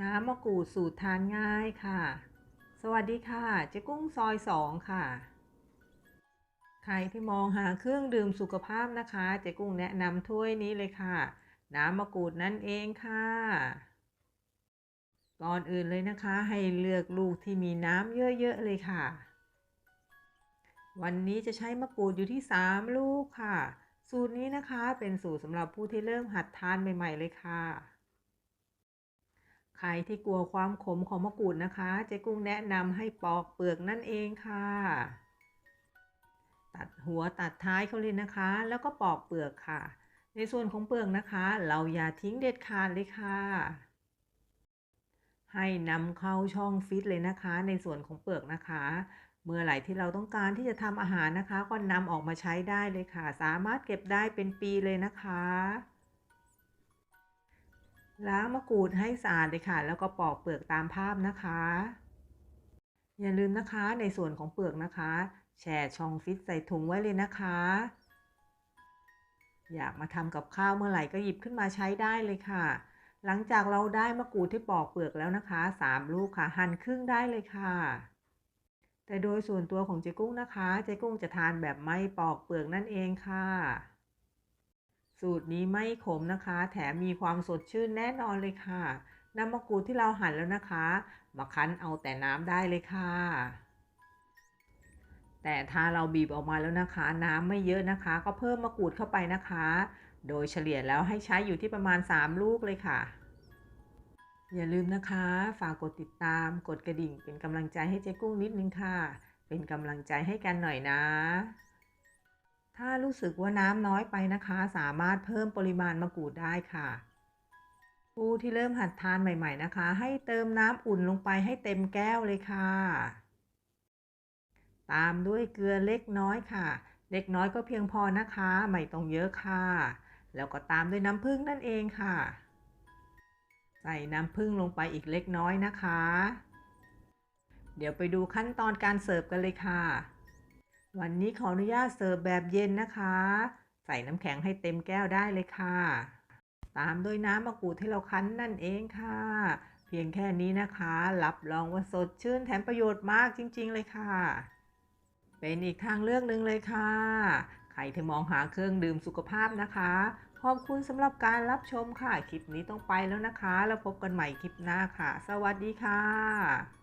น้ำมะกรูดสูตรทานง่ายค่ะ สวัสดีค่ะ เจ๊กุ้งซอยสองค่ะ ใครที่มองหาเครื่องดื่มสุขภาพนะคะ เจ๊กุ้งแนะนำถ้วยนี้เลยค่ะ น้ำมะกรูดนั่นเองค่ะ ก่อนอื่นเลยนะคะ ให้เลือกลูกที่มีน้ำเยอะๆเลยค่ะ วันนี้จะใช้มะกรูดอยู่ที่ 3 ลูกค่ะ สูตรนี้นะคะเป็นสูตรสำหรับผู้ที่เริ่มหัดทานใหม่ ๆ เลยค่ะ ใครที่กลัวความขมของมะกรูดนะคะ เจ๊กุ้งแนะนำให้ปอกเปลือกนั่นเองค่ะ ตัดหัวตัดท้ายเขาเลยนะคะ แล้วก็ปอกเปลือกค่ะ ในส่วนของเปลือกนะคะ เราอย่าทิ้งเด็ดขาดเลยค่ะ ให้นำเข้าช่องฟิตเลยนะคะ ในส่วนของเปลือกนะคะเมื่อไหร่ที่เราต้องการที่จะทำอาหารนะคะ ก็นำออกมาใช้ได้เลยค่ะ สามารถเก็บได้เป็นปีเลยนะคะ ล้างมะกรูดให้สะอาดเลยค่ะ แล้วก็ปอกเปลือกตามภาพนะคะ อย่าลืมนะคะในส่วนของเปลือกนะคะ แช่ช่องฟิตใส่ถุงไว้เลยนะคะ อยากมาทำกับข้าวเมื่อไหร่ก็หยิบขึ้นมาใช้ได้เลยค่ะ หลังจากเราได้มะกรูดที่ปอกเปลือกแล้วนะคะ3ลูกค่ะ หั่นครึ่งได้เลยค่ะ แต่โดยส่วนตัวของเจ๊กุ้งนะคะ เจ๊กุ้งจะทานแบบไม่ปอกเปลือกนั่นเองค่ะ สูตรนี้ไม่ขมนะคะ แถมมีความสดชื่นแน่นอนเลยค่ะน้ำมะกรูดที่เราหั่นแล้วนะคะ มาคั้นเอาแต่น้ำได้เลยค่ะ แต่ถ้าเราบีบออกมาแล้วนะคะ น้ำไม่เยอะนะคะ ก็เพิ่มมะกรูดเข้าไปนะคะ โดยเฉลี่ยแล้วให้ใช้อยู่ที่ประมาณ 3 ลูกเลยค่ะ อย่าลืมนะคะ ฝากกดติดตาม กดกระดิ่งเป็นกำลังใจให้เจ๊กุ้งนิดนึงค่ะ เป็นกำลังใจให้กันหน่อยนะ ถ้ารู้สึกว่าน้ำน้อยไปนะคะ สามารถเพิ่มปริมาณมะกรูดได้ค่ะ ผู้ที่เริ่มหัดทานใหม่ ๆนะคะ ให้เติมน้ำอุ่นลงไปให้เต็มแก้วเลยค่ะ ตามด้วยเกลือเล็กน้อยค่ะ เล็กน้อยก็เพียงพอนะคะ ไม่ต้องเยอะค่ะ แล้วก็ตามด้วยน้ำผึ้งนั่นเองค่ะ ใส่น้ำผึ้งลงไปอีกเล็กน้อยนะคะ เดี๋ยวไปดูขั้นตอนการเสิร์ฟกันเลยค่ะ วันนี้ขออนุญาตเสิร์ฟแบบเย็นนะคะ ใส่น้ำแข็งให้เต็มแก้วได้เลยค่ะ ตามด้วยน้ำมะกรูดที่เราคั้นนั่นเองค่ะ เพียงแค่นี้นะคะ รับรองว่าสดชื่นแถมประโยชน์มากจริง ๆ เลยค่ะ เป็นอีกทางเลือกหนึ่งเลยค่ะ ใครที่มองหาเครื่องดื่มสุขภาพนะคะ ขอบคุณสำหรับการรับชมค่ะ คลิปนี้ต้องไปแล้วนะคะ แล้วพบกันใหม่คลิปหน้าค่ะ สวัสดีค่ะ